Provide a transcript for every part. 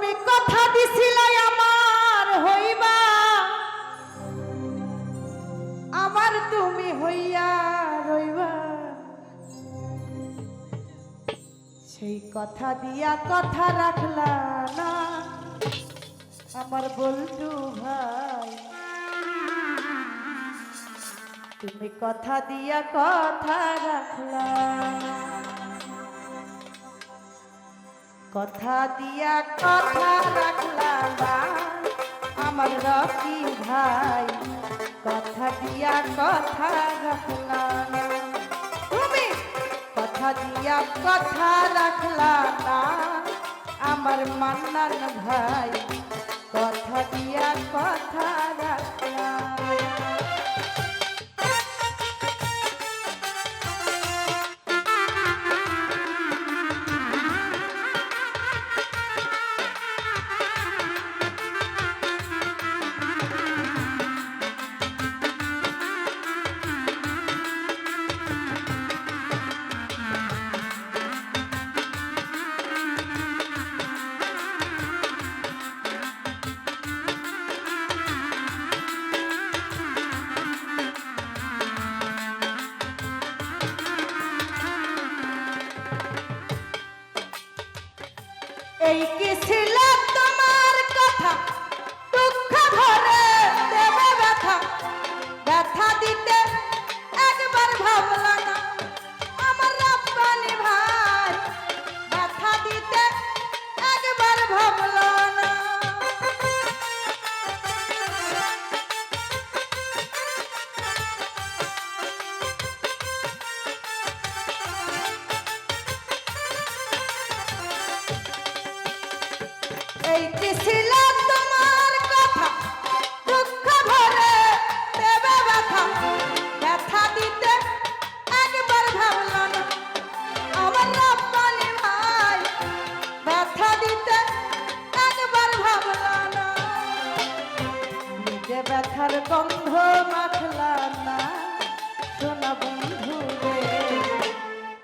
তুমি কথা দিছিলে আমার হইবা। আমার তুমি হইয়া রইবা। সেই কথা দিয়া কথা রাখলা না। আমার বলটু ভাই, তুমি কথা দিয়া কথা রাখলা কথা দিয়া কথা রাখলা না আমার রকি ভাই। কথা দিয়া কথা রাখলা না তুমি? কথা দিয়া কথা রাখলা না আমার মান্নান ভাই। কথা দিয়া কথা ব্যথার গন্ধ মাখলা না। শোনা বন্ধু রে,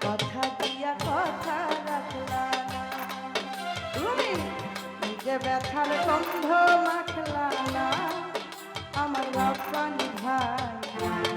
কথা দিয়া কথা রাখলা না। তুমি নিজে ব্যথার গন্ধ মাখলা না। আমার রব্বানি ভাই।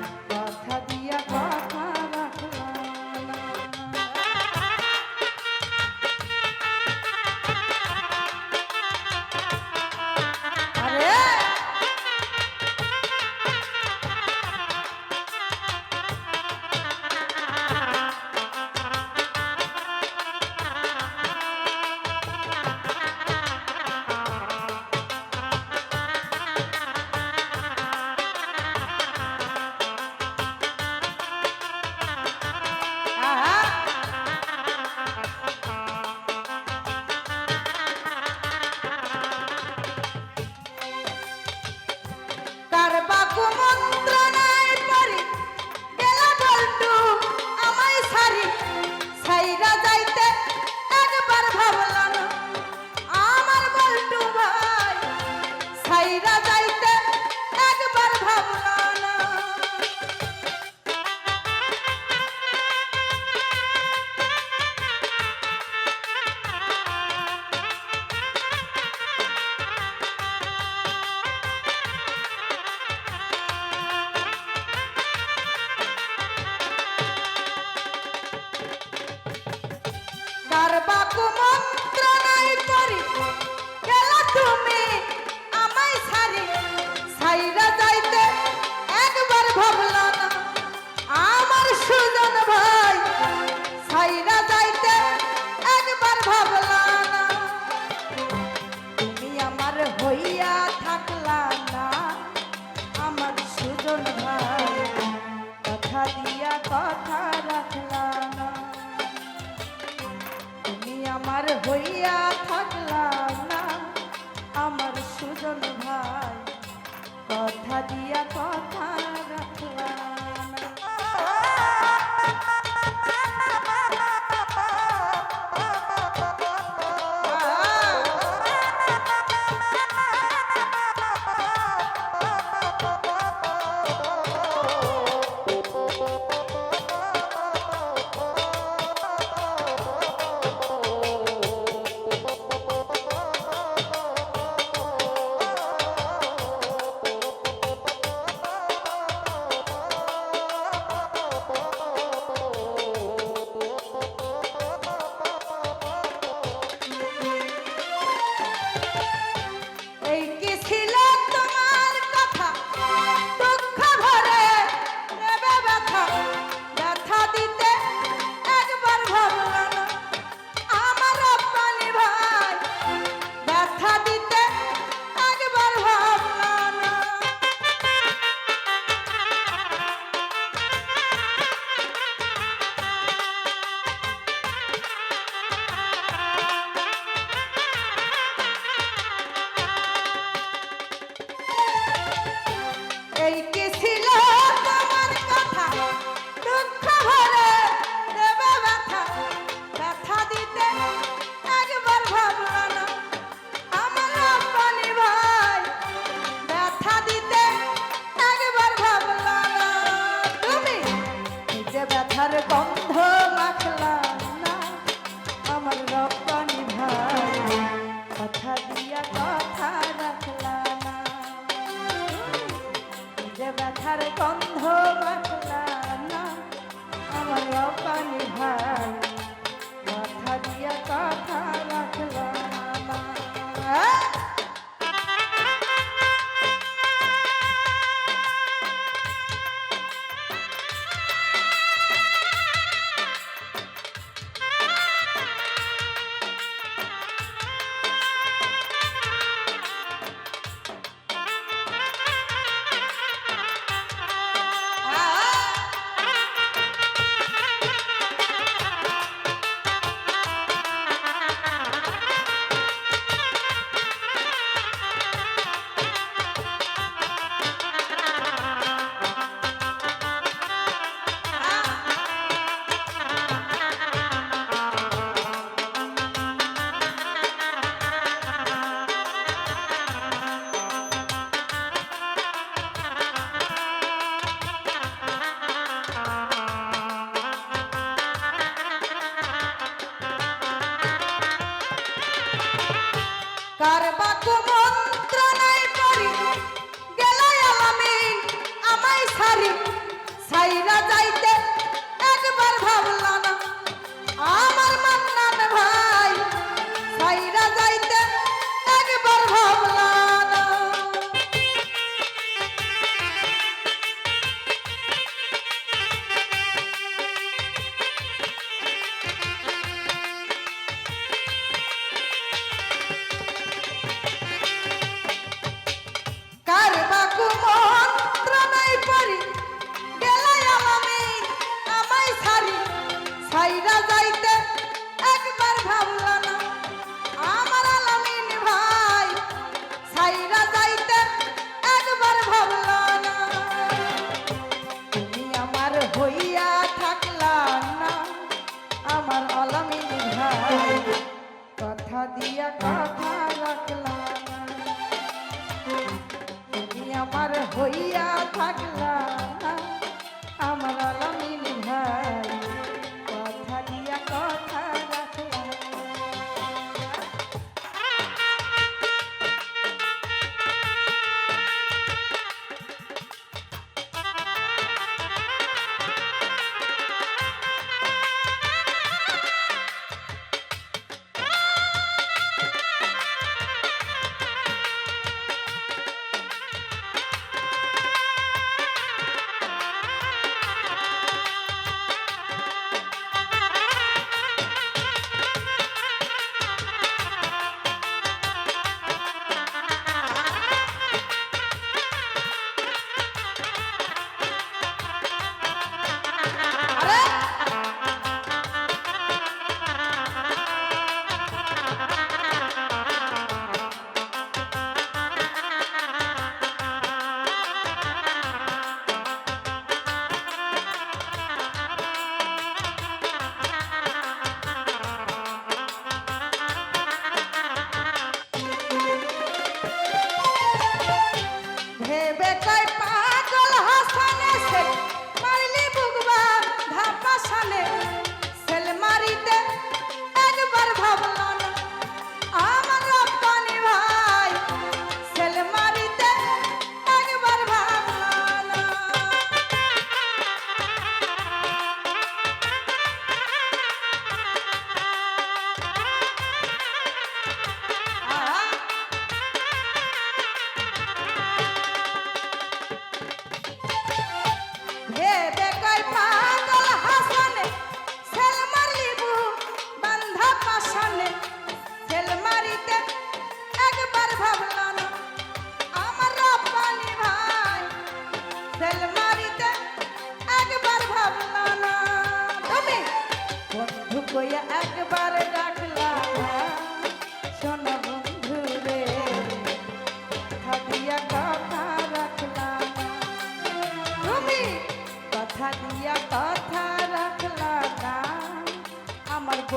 দিয়া কথা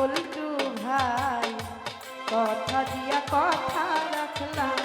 বলটু ভাই কথা দিয়া কথা রাখলা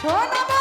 শোনাবো